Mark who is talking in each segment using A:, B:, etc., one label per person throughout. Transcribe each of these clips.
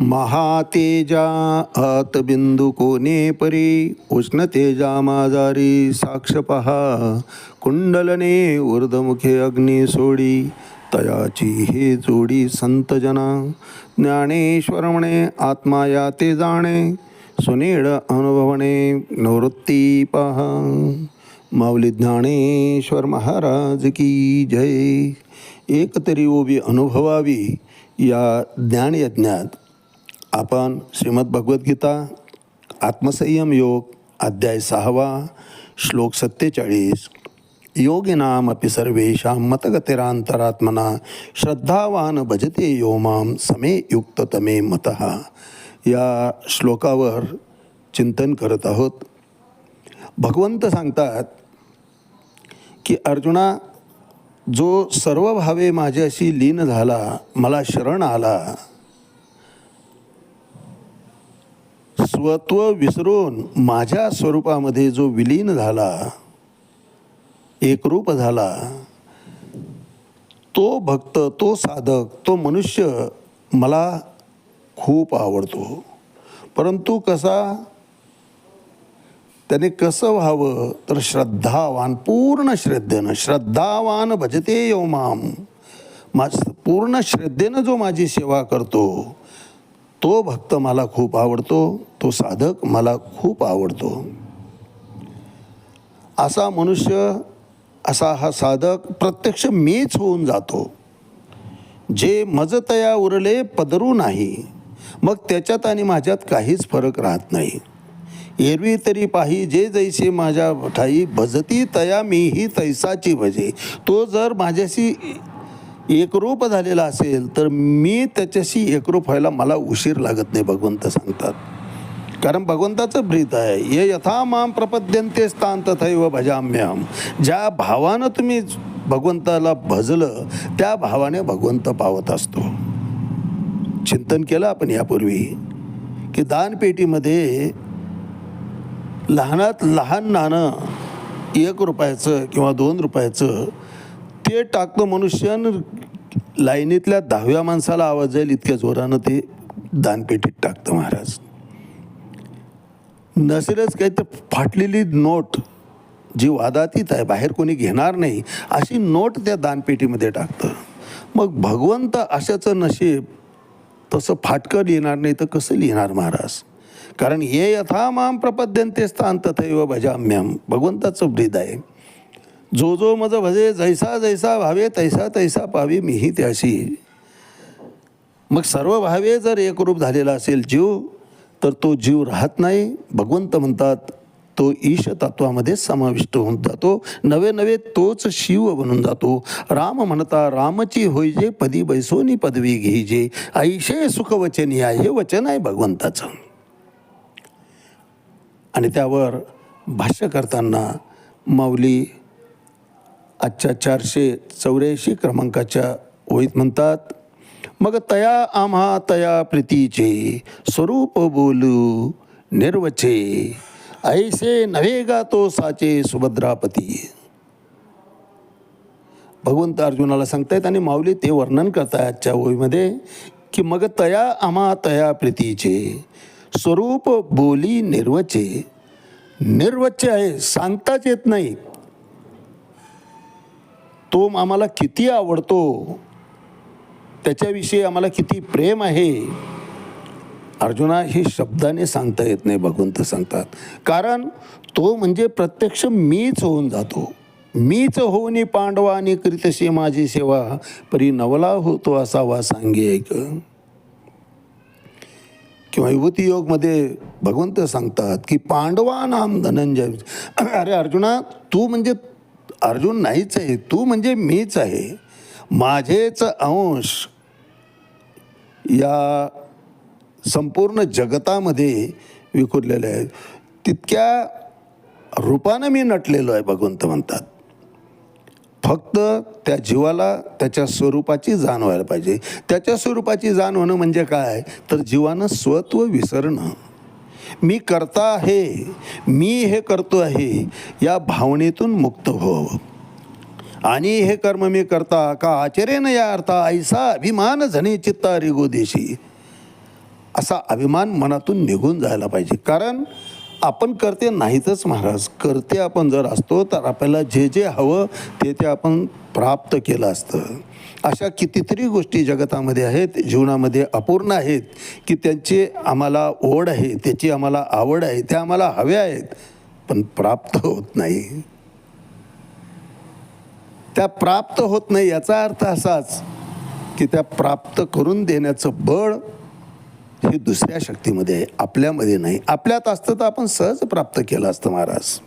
A: महातेजा अतबिंदू कोणे परी उष्णतेजा माजारी साक्ष पहा. कुंडलने ऊर्धमुखे अग्नी सोडी तयाची हे जोडी संतजना ज्ञानेश्वर म्हणे आत्मा या ते जाणे सुनीड अनुभवणे निवृत्ती पहा. माऊली ज्ञानेश्वर महाराज की जय. एकतरी ओबी अनुभवावी या ज्ञानयज्ञात आपण श्रीमद भगवद्गीता आत्मसंयम योग अध्याय सहावा श्लोक सत्तेचाळीस. योगिनाम अपि सर्वेषां मतगतिरांतरात्मना श्रद्धावान भजते यो मां समे युक्ततमे मतः. या श्लोकावर चिंतन करत आहोत. भगवंत सांगतात की अर्जुना जो सर्व भावे माझ्याशी लीन झाला मला शरण आला. स्वत्व विसरून माझ्या स्वरूपामध्ये जो विलीन झाला एकरूप झाला तो भक्त तो साधक तो मनुष्य मला खूप आवडतो. परंतु कसा? त्याने कसं व्हावं? तर श्रद्धावान पूर्ण श्रद्धेनं श्रद्धावान भजते यो माम. मा पूर्ण श्रद्धेनं जो माझी सेवा करतो तो भक्त मला खूप आवडतो तो साधक मला खूप आवडतो. असा मनुष्य असा हा साधक प्रत्यक्ष मीच होऊन जातो. जे मजतया उरले पदरू नाही. मग त्याच्यात आणि माझ्यात काहीच फरक राहत नाही. एरवी तरी पाही जे जैसे माझ्या ठाई भजती तया मीही तैसाची भजे. तो जर माझ्याशी एकरूप झालेला असेल तर मी त्याच्याशी एकरूप व्हायला मला उशीर लागत नाही भगवंत सांगतात. कारण भगवंताचं ब्रीत आहे. हे यथा माम प्रपद्यंते स्थान तथैव भजाम्याम ज्या भावानं तुम्ही भगवंताला भजलं त्या भावाने भगवंत पावत असतो. चिंतन केलं आपण यापूर्वी की दानपेटीमध्ये लहानात लहान नाणं एक रुपयाचं किंवा दोन रुपयाचं ते टाकतं मनुष्य लाईनीतल्या दहाव्या माणसाला आवाज जाईल इतक्या जोरानं ते दानपेटीत टाकतं महाराज. नसेलच काही तर फाटलेली नोट जी वादातीत आहे बाहेर कोणी घेणार नाही अशी नोट त्या दानपेटीमध्ये टाकतं. मग भगवंत अशाचं नशीब तसं फाटकं लिहिणार नाही तर कसं लिहिणार महाराज? कारण ये यथा माम प्रपद्यंते स्थान तथैव भजाम्यम भगवंताचं ब्रीद आहे. जो जो मज भजे जैसा जैसा भावे तैसा तैसा पावी मीही त्याशी. मग सर्व भावे जर एकरूप झालेला असेल जीव तर तो जीव राहत नाही. भगवंत म्हणतात तो ईश तत्वामध्ये समाविष्ट होऊन जातो. नवे नवे तोच शिव बनून जातो. राम म्हणता रामची होईजे पदी बैसोनी पदवी घेईजे ऐशे सुखवचनी आहे हे वचन आहे भगवंताचं. आणि त्यावर भाष्य करताना माऊली आजच्या चारशे चौऱ्याऐंशी क्रमांकाच्या ओळीत म्हणतात मग तया आम्हा तया प्रीतीचे स्वरूप बोलू निर्वचे. ऐसे नव्हे गा तो साचे सुभद्रापती. भगवंत अर्जुनाला सांगतायत आणि माऊली ते वर्णन करतायत आजच्या ओळीमध्ये की मग तया आम्हा तया प्रीतीचे स्वरूप बोली निर्वचे. निर्वच्य आहे सांगताच येत नाही तो आम्हाला किती आवडतो? त्याच्याविषयी आम्हाला किती प्रेम आहे? अर्जुना हे शब्दाने सांगता येत नाही भगवंत सांगतात. कारण तो म्हणजे प्रत्यक्ष मीच होऊन जातो. मीच होऊनी पांडवानी करीतशी माझी सेवा परी नवला होतो असावा सांगे ऐक किंवा युवती योगमध्ये भगवंत सांगतात की पांडवा नाम धनंजय. अरे अर्जुना तू म्हणजे अर्जुन नाहीच आहे तू म्हणजे मीच आहे. माझेच अंश या संपूर्ण जगतामध्ये विखुरलेले आहेत. तितक्या रूपानं मी नटलेलो आहे भगवंत म्हणतात. फक्त त्या जीवाला त्याच्या स्वरूपाची जाण व्हायला पाहिजे. त्याच्या स्वरूपाची जाण होणं म्हणजे काय? तर जीवानं स्वत्व विसरणं. मी करता आहे मी हे करतो आहे या भावनेतून मुक्त व्हावं. आणि हे कर्म मी करता का आचरेन या अर्था ऐसा अभिमान झणे चित्ता रिगो देशी असा अभिमान मनातून निघून जायला पाहिजे. कारण आपण करते नाहीतच महाराज. करते आपण जर असतो तर आपल्याला जे जे हवं ते ते आपण प्राप्त केलं असतं. अशा कितीतरी गोष्टी जगतामध्ये आहेत जीवनामध्ये अपूर्ण आहेत की त्यांची आम्हाला ओढ आहे त्याची आम्हाला आवड आहे त्या आम्हाला हव्या आहेत पण प्राप्त होत नाही. त्या प्राप्त होत नाही याचा अर्थ असाच की त्या प्राप्त करून देण्याचं बळ हे दुसऱ्या शक्तीमध्ये आहे आपल्यामध्ये नाही. आपल्यात असतं तर आपण सहज प्राप्त केलं असतं महाराज.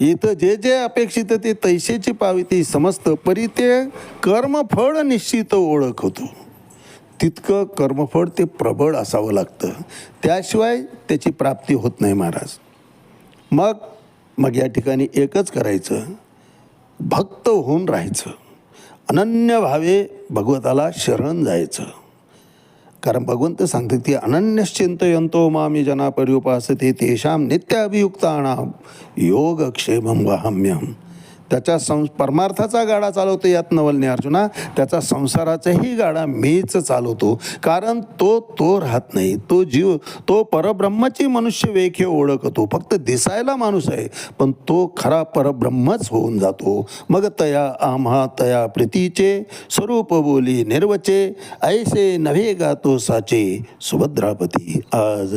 A: इथं जे जे अपेक्षित ते तैसेची पाविती समजतं परी ते कर्मफळ निश्चित ओळख होतो. तितकं कर्मफळ ते प्रबळ असावं लागतं. त्याशिवाय त्याची प्राप्ती होत नाही महाराज. मग मग या ठिकाणी एकच करायचं. भक्त होऊन राहायचं. अनन्य भावे भगवताला शरण जायचं. कारण भगवंत सांगतात की अनन्यश्चिंतयंतो मामी जना पर्युपासते तेषाम नित्य योगक्षेमम वाहम्यम. त्याच्या संस परमार्थाचा गाडा चालवतो यात नवलने अर्जुना. त्याचा संसाराचाही गाडा मीच चालवतो. कारण तो तो राहत नाही. तो जीव तो परब्रह्माची मनुष्य वेख हे ओळखतो. फक्त दिसायला माणूस आहे. पण तो खरा परब्रह्मच होऊन जातो. मग तया आम्हा तया प्रीतीचे स्वरूप बोली निर्वचे. ऐसे नव्हे गातो साचे सुभद्रापती आज.